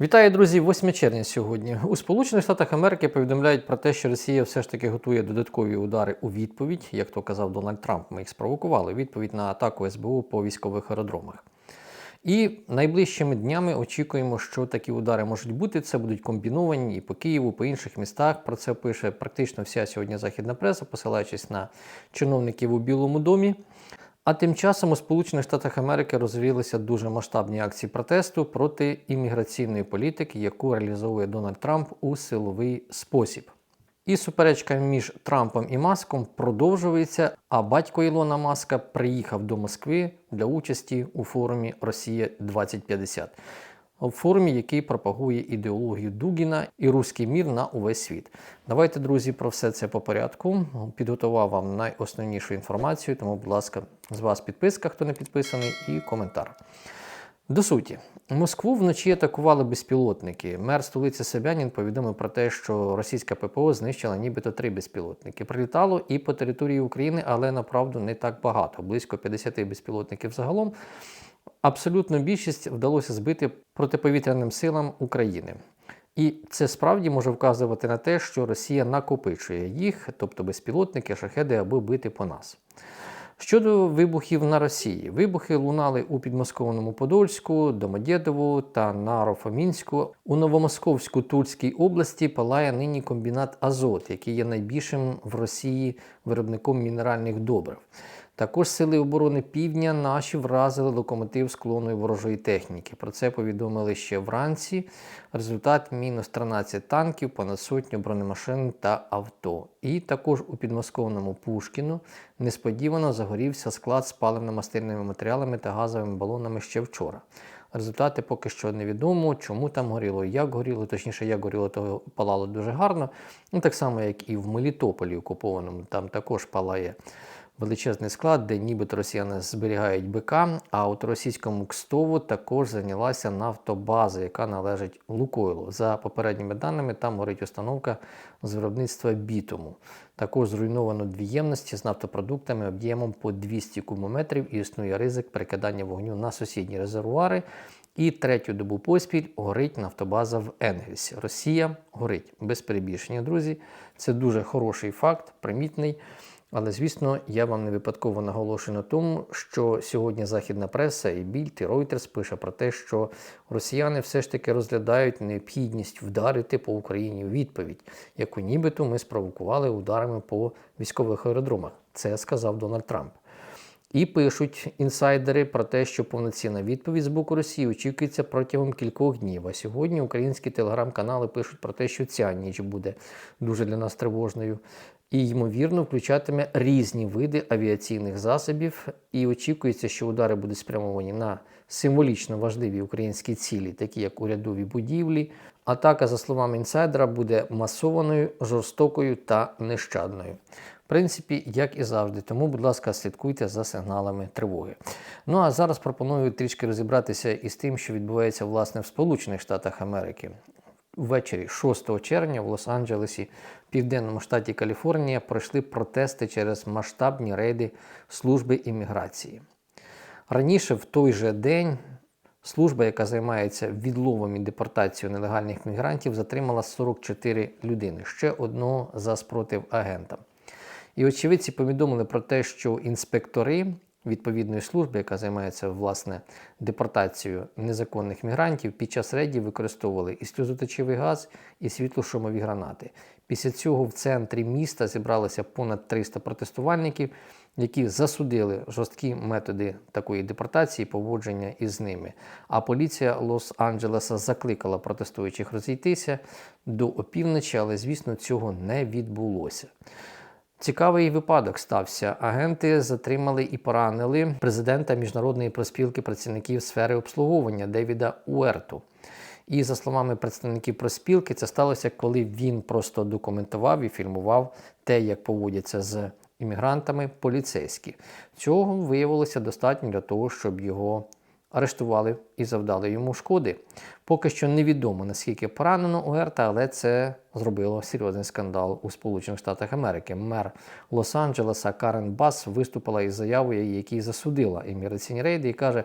Вітаю, друзі! 8 червня сьогодні. У Сполучених Штатах Америки повідомляють про те, що Росія все ж таки готує додаткові удари у відповідь, як то казав Дональд Трамп. Ми їх спровокували. Відповідь на атаку СБУ по військових аеродромах. І найближчими днями очікуємо, що такі удари можуть бути. Це будуть комбіновані і по Києву, по інших містах. Про це пише практично вся сьогодні західна преса, посилаючись на чиновників у Білому домі. А тим часом у Сполучених Штатах Америки розвіялися дуже масштабні акції протесту проти імміграційної політики, яку реалізовує Дональд Трамп у силовий спосіб. І суперечка між Трампом і Маском продовжується. А батько Ілона Маска приїхав до Москви для участі у форумі Росія 2050 у форумі, який пропагує ідеологію Дугіна і руський мір на увесь світ. Давайте, друзі, про все це по порядку. Підготував вам найосновнішу інформацію, тому, будь ласка, з вас підписка, хто не підписаний, і коментар. До суті, Москву вночі атакували безпілотники. Мер столиці Собянін повідомив про те, що російська ППО знищила нібито три безпілотники. Прилітало і по території України, але направду не так багато близько 50 безпілотників загалом. Абсолютну більшість вдалося збити протиповітряним силам України. І це справді може вказувати на те, що Росія накопичує їх, тобто безпілотники, шахеди, аби бити по нас. Щодо вибухів на Росії, вибухи лунали у підмосковному Подольську, Домодєдову та Нарофомінську. У Новомосковську Тульській області палає нині комбінат Азот, який є найбільшим в Росії виробником мінеральних добрив. Також сили оборони Півдня наші вразили локомотив склоної ворожої техніки. Про це повідомили ще вранці. Результат мінус 13 танків, понад сотню бронемашин та авто. І також у підмосковному Пушкіну несподівано загорівся склад з паливно-мастильними матеріалами та газовими балонами ще вчора. Результати поки що невідомо, чому там горіло, як горіло, точніше, як горіло, то палало дуже гарно. Ну, Так само, як і в Мелітополі окупованому, там також палає величезний склад, де нібито росіяни зберігають БК. А от російському Кстову також зайнялася нафтобаза, яка належить Лукойлу. За попередніми даними, там горить установка з виробництва бітуму. Також зруйновано дві ємності з нафтопродуктами об'ємом по 200 кубометрів і існує ризик перекидання вогню на сусідні резервуари. І третю добу поспіль горить нафтобаза в Енгельсі. Росія горить без перебільшення, друзі. Це дуже хороший факт, примітний. Але, звісно, я вам не випадково наголошую на тому, що сьогодні західна преса і Більд, і Reuters пише про те, що росіяни все ж таки розглядають необхідність вдарити по Україні у відповідь, яку нібито ми спровокували ударами по військових аеродромах. Це сказав Дональд Трамп. І пишуть інсайдери про те, що повноцінна відповідь з боку Росії очікується протягом кількох днів. А сьогодні українські телеграм-канали пишуть про те, що ця ніч буде дуже для нас тривожною і, ймовірно, включатиме різні види авіаційних засобів. І очікується, що удари будуть спрямовані на символічно важливі українські цілі, такі як урядові будівлі. Атака, за словами інсайдера, буде масованою, жорстокою та нещадною. В принципі, як і завжди, тому, будь ласка, слідкуйте за сигналами тривоги. Ну а зараз пропоную трішки розібратися із тим, що відбувається власне в Сполучених Штатах Америки. Ввечері 6 червня в Лос-Анджелесі, південному штаті Каліфорнія, пройшли протести через масштабні рейди служби імміграції. Раніше, в той же день, служба, яка займається відловом і депортацією нелегальних мігрантів, затримала 44 людини, ще одного за спротив агента. І очевидці повідомили про те, що інспектори відповідної служби, яка займається власне депортацією незаконних мігрантів, під час рейдів використовували і сльозоточивий газ, і світлошумові гранати. Після цього в центрі міста зібралося понад 300 протестувальників, які засудили жорсткі методи такої депортації, поводження із ними. А поліція Лос-Анджелеса закликала протестуючих розійтися до опівночі, але звісно цього не відбулося. Цікавий випадок стався. Агенти затримали і поранили президента міжнародної проспілки працівників сфери обслуговування Девіда Уерту. І за словами представників проспілки, це сталося, коли він просто документував і фільмував те, як поводяться з іммігрантами поліцейські. Цього виявилося достатньо для того, щоб його арештували і завдали йому шкоди. Поки що невідомо наскільки поранено Уерта, але це зробило серйозний скандал у Сполучених Штатах Америки. Мер Лос-Анджелеса Карен Бас виступила із заявою, якій засудила імміграційні рейди, і каже.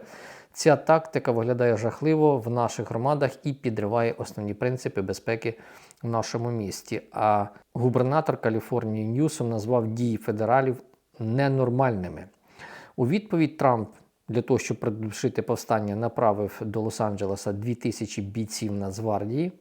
Ця тактика виглядає жахливо в наших громадах і підриває основні принципи безпеки в нашому місті. А губернатор Каліфорнії Ньюсом назвав дії федералів ненормальними. У відповідь Трамп для того, щоб придушити повстання, направив до Лос-Анджелеса 2000 бійців Нацгвардії.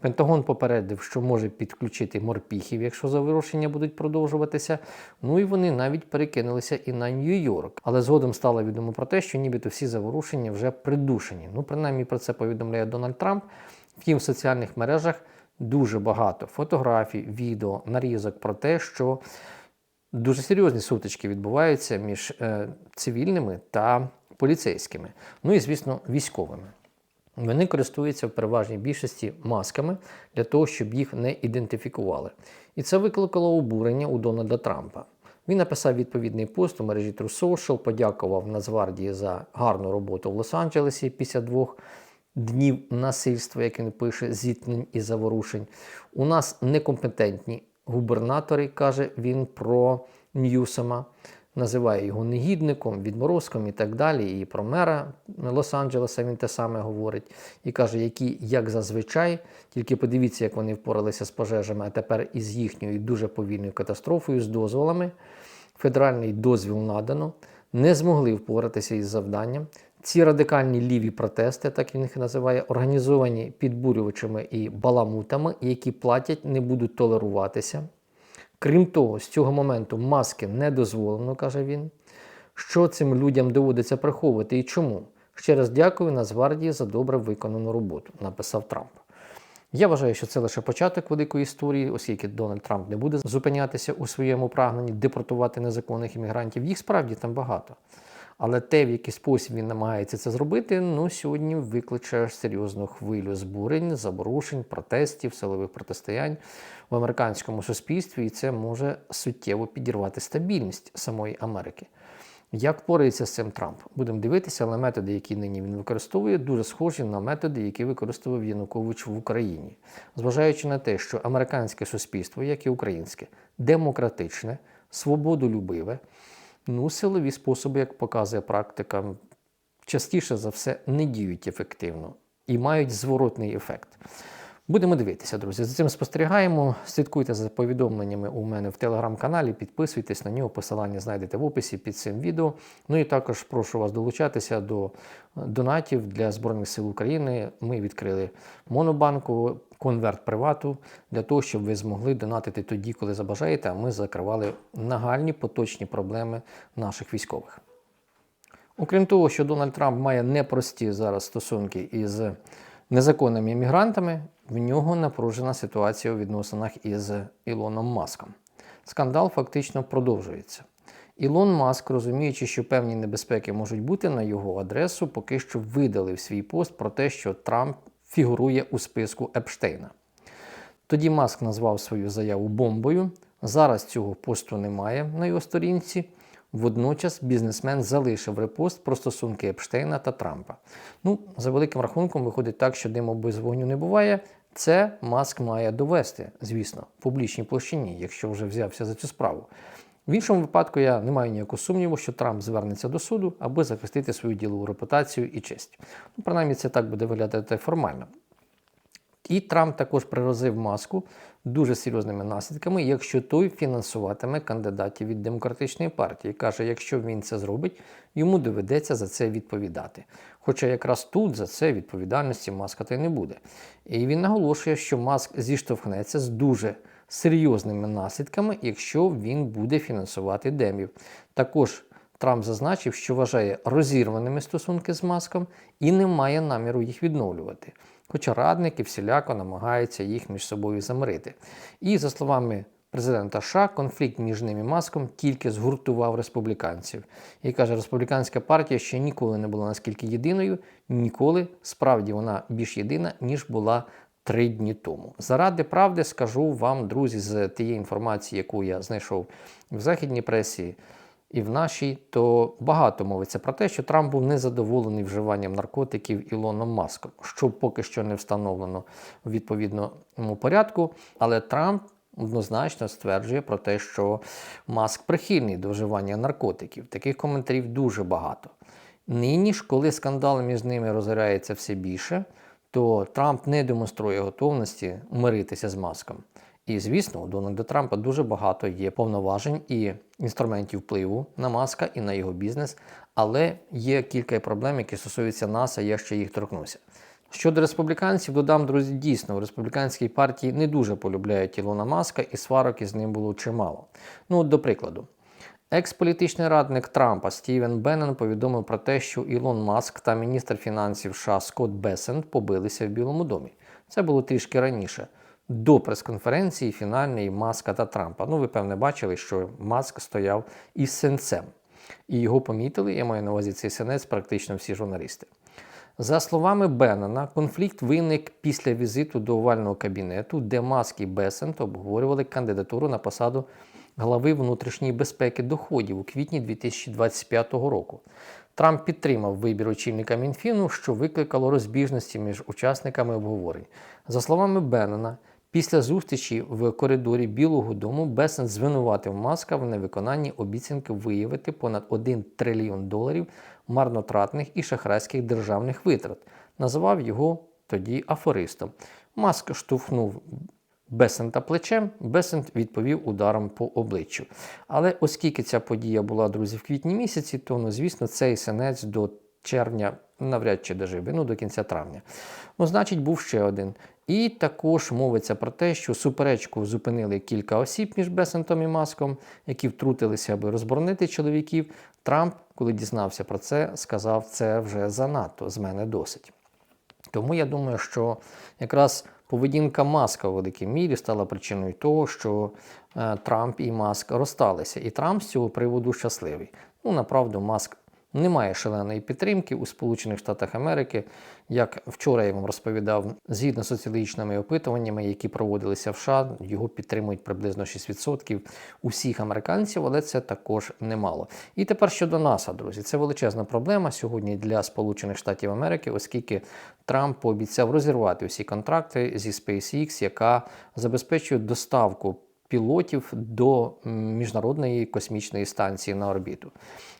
Пентагон попередив, що може підключити морпіхів, якщо заворушення будуть продовжуватися. Ну і вони навіть перекинулися і на Нью-Йорк. Але згодом стало відомо про те, що нібито всі заворушення вже придушені. Ну, принаймні про це повідомляє Дональд Трамп. Втім, в соціальних мережах дуже багато фотографій, відео, нарізок про те, що дуже серйозні сутички відбуваються між е, цивільними та поліцейськими, ну і, звісно, військовими. Вони користуються в переважній більшості масками для того, щоб їх не ідентифікували. І це викликало обурення у Дональда Трампа. Він написав відповідний пост у мережі True Social, подякував Нацгвардії за гарну роботу в Лос-Анджелесі після двох днів насильства, як він пише, зіткнень і заворушень. У нас некомпетентні губернатори, каже він про Ньюсома, називає його негідником, відморозком і так далі. І про мера Лос-Анджелеса він те саме говорить. І каже, які, як зазвичай, тільки подивіться, як вони впоралися з пожежами, а тепер із їхньою дуже повільною катастрофою, з дозволами. Федеральний дозвіл надано, не змогли впоратися із завданням. Ці радикальні ліві протести, так він їх називає, організовані підбурювачами і баламутами, які платять, не будуть толеруватися. Крім того, з цього моменту маски не дозволено, каже він. Що цим людям доводиться приховувати і чому? Ще раз дякую Нацгвардії за добре виконану роботу, написав Трамп. Я вважаю, що це лише початок великої історії, оскільки Дональд Трамп не буде зупинятися у своєму прагненні депортувати незаконних іммігрантів. Їх справді там багато. Але те, в який спосіб він намагається це зробити, ну сьогодні викличе серйозну хвилю збурень, заворушень, протестів, силових протистоянь в американському суспільстві, і це може суттєво підірвати стабільність самої Америки. Як впорається з цим Трамп? Будемо дивитися, але методи, які нині він використовує, дуже схожі на методи, які використовував Янукович в Україні, зважаючи на те, що американське суспільство, як і українське, демократичне, свободолюбиве, ну, силові способи, як показує практика, частіше за все не діють ефективно і мають зворотний ефект. Будемо дивитися, друзі. За цим спостерігаємо. Слідкуйте за повідомленнями у мене в телеграм-каналі, підписуйтесь на нього, посилання знайдете в описі під цим відео. Ну і також прошу вас долучатися до донатів для Збройних сил України. Ми відкрили монобанку, конверт привату для того, щоб ви змогли донатити тоді, коли забажаєте, а ми закривали нагальні поточні проблеми наших військових. Окрім того, що Дональд Трамп має непрості зараз стосунки із незаконними іммігрантами, в нього напружена ситуація у відносинах із Ілоном Маском. Скандал фактично продовжується. Ілон Маск, розуміючи, що певні небезпеки можуть бути на його адресу, поки що видалив свій пост про те, що Трамп фігурує у списку Епштейна. Тоді Маск назвав свою заяву бомбою. Зараз цього посту немає на його сторінці. Водночас бізнесмен залишив репост про стосунки Епштейна та Трампа. Ну, за великим рахунком, виходить так, що диму без вогню не буває. Це Маск має довести, звісно, в публічній площині, якщо вже взявся за цю справу. В іншому випадку я не маю ніякого сумніву, що Трамп звернеться до суду, аби захистити свою ділову репутацію і честь. Ну, принаймні, це так буде виглядати формально. І Трамп також пригрозив маску дуже серйозними наслідками, якщо той фінансуватиме кандидатів від демократичної партії. Каже, якщо він це зробить, йому доведеться за це відповідати. Хоча якраз тут за це відповідальності маска та й не буде. І він наголошує, що маск зіштовхнеться з дуже серйозними наслідками, якщо він буде фінансувати демів. Також Трамп зазначив, що вважає розірваними стосунки з маском і не має наміру їх відновлювати. Хоча радники всіляко намагаються їх між собою замирити. І, за словами президента США, конфлікт між ними і маском тільки згуртував республіканців. І каже, республіканська партія ще ніколи не була наскільки єдиною, ніколи справді вона більш єдина, ніж була три дні тому. Заради правди скажу вам, друзі, з тієї інформації, яку я знайшов в західній пресі і в нашій, то багато мовиться про те, що Трамп був незадоволений вживанням наркотиків Ілоном Маском, що поки що не встановлено в відповідному порядку. Але Трамп однозначно стверджує про те, що Маск прихильний до вживання наркотиків. Таких коментарів дуже багато. Нині ж, коли скандал між ними розгорається все більше, то Трамп не демонструє готовності миритися з маском. І звісно, у Дональда Трампа дуже багато є повноважень і інструментів впливу на маска і на його бізнес, але є кілька проблем, які стосуються НАСА, я ще їх торкнуся. Щодо республіканців, додам, друзі, дійсно, в республіканській партії не дуже полюбляють Ілона Маска, і сварок із ним було чимало. Ну, от, до прикладу, Екс-політичний радник Трампа Стівен Беннен повідомив про те, що Ілон Маск та міністр фінансів США Скотт Бесент побилися в Білому домі. Це було трішки раніше, до прес-конференції фінальної Маска та Трампа. Ну, ви певне бачили, що Маск стояв із сенцем. І його помітили, я маю на увазі цей сенець, практично всі журналісти. За словами Беннена, конфлікт виник після візиту до овального кабінету, де Маск і Бесент обговорювали кандидатуру на посаду глави внутрішньої безпеки доходів у квітні 2025 року. Трамп підтримав вибір очільника Мінфіну, що викликало розбіжності між учасниками обговорень. За словами Беннена, після зустрічі в коридорі Білого Дому Бесен звинуватив Маска в невиконанні обіцянки виявити понад 1 трильйон доларів марнотратних і шахрайських державних витрат. Називав його тоді афористом. Маск штовхнув Бесента плечем, Бесент відповів ударом по обличчю. Але оскільки ця подія була, друзі, в квітні місяці, то, ну, звісно, цей сенець до червня навряд чи дожив, ну до кінця травня. Ну, значить, був ще один. І також мовиться про те, що суперечку зупинили кілька осіб між Бесентом і Маском, які втрутилися, аби розборонити чоловіків. Трамп, коли дізнався про це, сказав, це вже занадто, з мене досить. Тому я думаю, що якраз поведінка Маска у великій мірі стала причиною того, що е, Трамп і Маск розсталися. І Трамп з цього приводу щасливий. Ну, направду, Маск немає шаленої підтримки у Сполучених Штатах Америки. Як вчора я вам розповідав, згідно з соціологічними опитуваннями, які проводилися в США, його підтримують приблизно 6% усіх американців, але це також немало. І тепер щодо НАСА, друзі, це величезна проблема сьогодні для Сполучених Штатів Америки, оскільки Трамп пообіцяв розірвати усі контракти зі SpaceX, яка забезпечує доставку пілотів до міжнародної космічної станції на орбіту.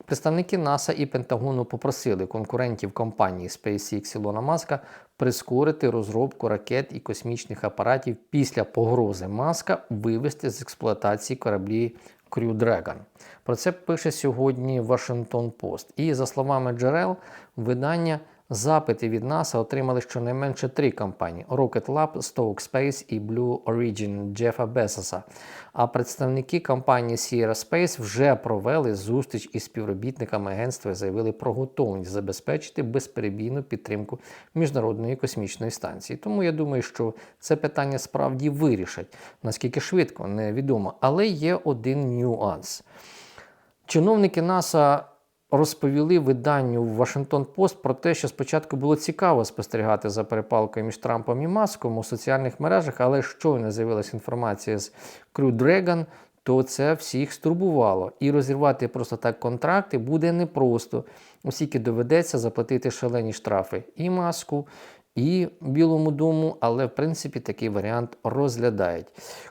Представники НАСА і Пентагону попросили конкурентів компанії SpaceX Ілона Маска прискорити розробку ракет і космічних апаратів після погрози Маска вивести з експлуатації кораблі Crew Dragon. Про це пише сьогодні Washington Post. І за словами джерел, видання. Запити від НАСА отримали щонайменше три компанії: Rocket Lab, Stoke Space і Blue Origin Джефа Безоса. А представники компанії Sierra Space вже провели зустріч із співробітниками агентства і заявили про готовність забезпечити безперебійну підтримку міжнародної космічної станції. Тому я думаю, що це питання справді вирішать. Наскільки швидко, невідомо. Але є один нюанс. Чиновники НАСА розповіли виданню Вашингтон Пост про те, що спочатку було цікаво спостерігати за перепалкою між Трампом і Маском у соціальних мережах, але щойно з'явилася інформація з Крю Дреган, то це всіх стурбувало. І розірвати просто так контракти буде непросто, оскільки доведеться заплатити шалені штрафи і маску, і Білому дому, але в принципі такий варіант розглядають.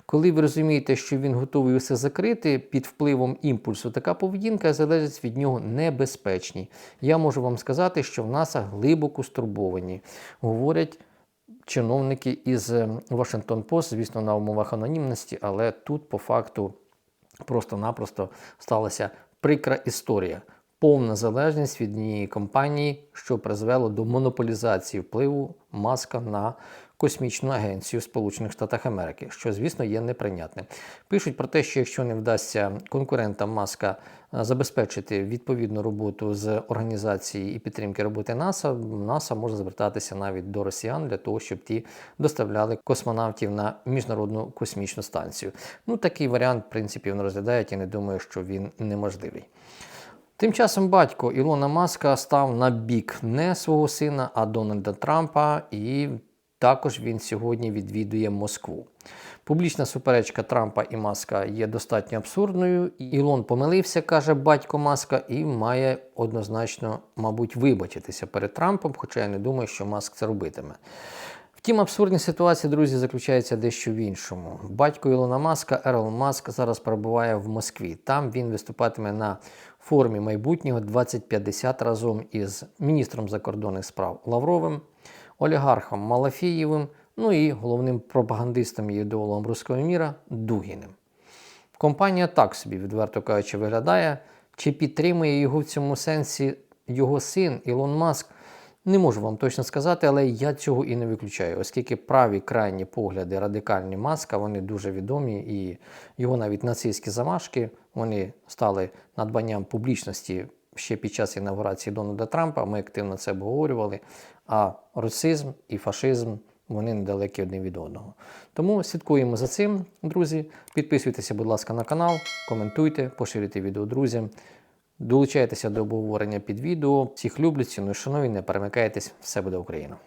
Коли ви розумієте, що він готовий усе закрити під впливом імпульсу, така поведінка залежить від нього небезпечні. Я можу вам сказати, що в НАСА глибоко стурбовані. Говорять. Чиновники із Washington Post, звісно, на умовах анонімності, але тут по факту просто-напросто сталася прикра історія повна залежність від однієї компанії, що призвело до монополізації впливу маска на космічну агенцію Сполучених Штатах Америки, що, звісно, є неприйнятним. Пишуть про те, що якщо не вдасться конкурентам маска е, забезпечити відповідну роботу з організації і підтримки роботи НАСА, НАСА може звертатися навіть до росіян для того, щоб ті доставляли космонавтів на міжнародну космічну станцію. Ну такий варіант, в принципі, він розглядають і не думаю, що він неможливий. Тим часом батько Ілона Маска став на бік не свого сина, а Дональда Трампа і також він сьогодні відвідує Москву. Публічна суперечка Трампа і Маска є достатньо абсурдною. Ілон помилився, каже батько Маска, і має однозначно, мабуть, вибачитися перед Трампом, хоча я не думаю, що Маск це робитиме. Втім, абсурдні ситуації, друзі, заключається дещо в іншому. Батько Ілона Маска, Ерл Маск, зараз перебуває в Москві. Там він виступатиме на форумі майбутнього 2050 разом із міністром закордонних справ Лавровим, олігархом Малафієвим, ну і головним пропагандистом і ідеологом руського міра Дугіним. Компанія так собі, відверто кажучи, виглядає. Чи підтримує його в цьому сенсі його син Ілон Маск? Не можу вам точно сказати, але я цього і не виключаю, оскільки праві крайні погляди радикальні маска, вони дуже відомі, і його навіть нацистські замашки вони стали надбанням публічності ще під час інаугурації Дональда Трампа. Ми активно це обговорювали. А расизм і фашизм вони недалекі один від одного. Тому слідкуємо за цим, друзі. Підписуйтеся, будь ласка, на канал, коментуйте, поширюйте відео друзям. Долучайтеся до обговорення під відео. Всіх люблю, ціную, шаную, не перемикайтесь, все буде Україна.